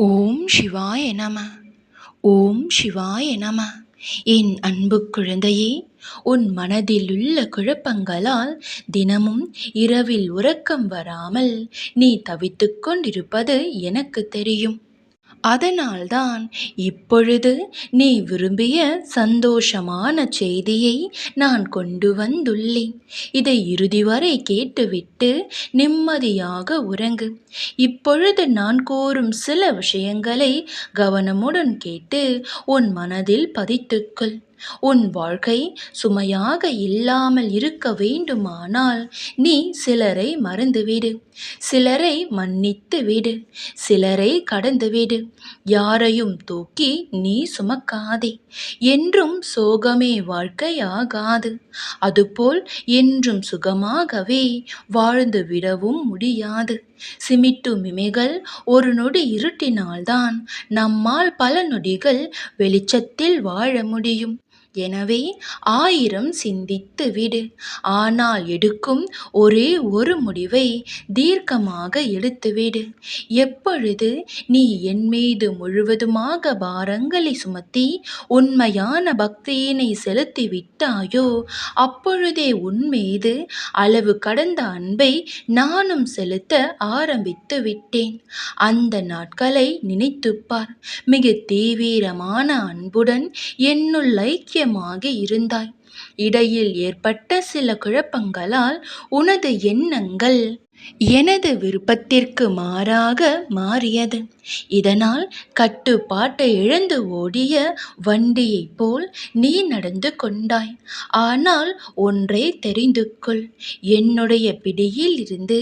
ஓம் சிவாய நம. ஓம் சிவாய நம. என் அன்பு குழந்தையே உன் மனதில் உள்ள குழப்பங்களால் தினமும் இரவில் உறக்கம் வராமல் நீ தவித்துக் கொண்டிருப்பது எனக்கு தெரியும். அதனால்தான் இப்பொழுது நீ விரும்பிய சந்தோஷமான செய்தியை நான் கொண்டு வந்துள்ளேன். இதை இறுதி வரை கேட்டுவிட்டு நிம்மதியாக உறங்கு. இப்பொழுது நான் கோரும் சில விஷயங்களை கவனமுடன் கேட்டு உன் மனதில் பதித்துக்கொள். உன் வாழ்க்கை சுமையாக இல்லாமல் இருக்க வேண்டுமானால் நீ சிலரை மறந்துவிடு. சிலரை மன்னித்து விடு. சிலரை கடந்து விடு. யாரையும் தூக்கி நீ சுமக்காதே. என்றும் சோகமே வாழ்க்கையாகாது. அதுபோல் என்றும் சுகமாகவே வாழ்ந்து விடவும் முடியாது. சிமிட்டு மிமைகள் ஒரு நொடி இருட்டினால்தான் நம்மால் பல நொடிகள் வெளிச்சத்தில் வாழ முடியும். எனவே ஆயிரம் சிந்தித்து விடு. ஆனால் எடுக்கும் ஒரே ஒரு முடிவை தீர்க்கமாக எடுத்துவிடு. எப்பொழுது நீ என் மீது முழுவதுமாக பாரங்களை சுமத்தி உண்மையான பக்தியினை செலுத்தி விட்டாயோ அப்பொழுதே உன் மீது அளவு கடந்த அன்பை நானும் செலுத்த ஆரம்பித்து விட்டேன். அந்த நாட்களை நினைத்துப்பார் மிக தீவிரமான அன்புடன் என்னுள் ஐக்கிய ஐக்கியமாக இருந்தாய். இடையில் ஏற்பட்ட சில குழப்பங்களால் உனது எண்ணங்கள் எனது விருப்பத்திற்கு மாறாக மாறியது. இதனால் கட்டுப்பாட்டை இழந்து ஓடிய வண்டியைப் போல் நீ நடந்து கொண்டாய். ஆனால் ஒன்றை தெரிந்து கொள். என்னுடைய பிடியில் இருந்து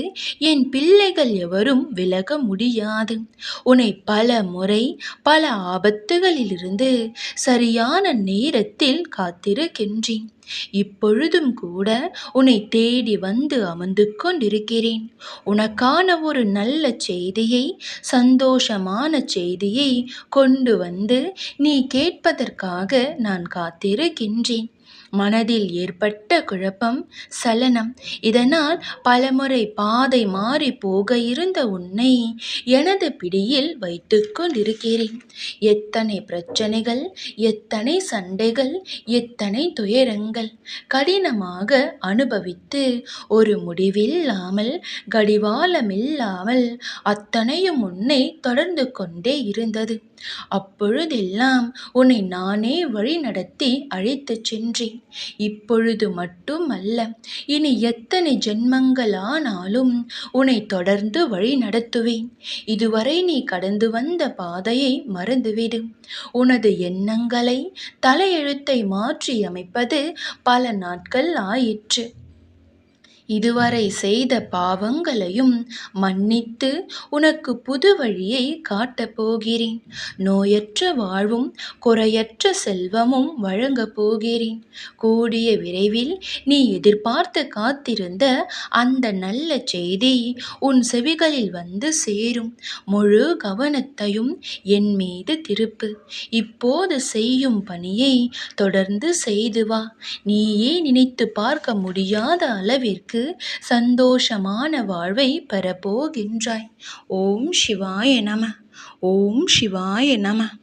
என் பிள்ளைகள் எவரும் விலக முடியாது. உன்னை பல முறை பல ஆபத்துகளிலிருந்து சரியான நேரத்தில் காத்திருக்கின்றேன். இப்பொழுதும் கூட உன்னை தேடி வந்து அமர்ந்து கொண்டிருக்கிறேன். உனக்கான ஒரு நல்ல செய்தியை சந்தோஷமான செய்தியை கொண்டு வந்து நீ கேட்பதற்காக நான் காத்திருக்கின்றேன். மனதில் ஏற்பட்ட குழப்பம் சலனம். இதனால் பலமுறை பாதை மாறி போக இருந்த உன்னை எனது பிடியில் வைத்து கொண்டிருக்கிறேன். எத்தனை பிரச்சனைகள் எத்தனை சண்டைகள் எத்தனை துயரங்கள் கடினமாக அனுபவித்து ஒரு முடிவில்லாமல் கடிவாளமில்லாமல் அத்தனையும் உன்னை தொடர்ந்து கொண்டே இருந்தது. அப்பொழுதெல்லாம் உன்னை நானே வழி நடத்தி அழைத்துச் சென்றேன். இப்பொழுது மட்டும் அல்ல இனி எத்தனை ஜென்மங்களானாலும் உன்னை தொடர்ந்து வழி நடத்துவேன். இதுவரை நீ கடந்து வந்த பாதையை மறந்துவிடு. உனது எண்ணங்களை தலையெழுத்தை மாற்றி அமைப்பது பல நாட்கள் ஆயிற்று. இதுவரை செய்த பாவங்களையும் மன்னித்து உனக்கு புது வழியை காட்டப் போகிறேன். நோயற்ற வாழ்வும் குறையற்ற செல்வமும் வழங்கப் போகிறேன். கூடிய விரைவில் நீ எதிர்பார்த்து காத்திருந்த அந்த நல்ல செய்தி உன் செவிகளில் வந்து சேரும். முழு கவனத்தையும் என் மீது திருப்பு. இப்போது செய்யும் பணியை தொடர்ந்து செய்து வா. நீயே நினைத்து பார்க்க முடியாத அளவிற்கு சந்தோஷமான வாழ்வை பெறப்போகின்றாய். ஓம் சிவாய நம. ஓம் சிவாய நம.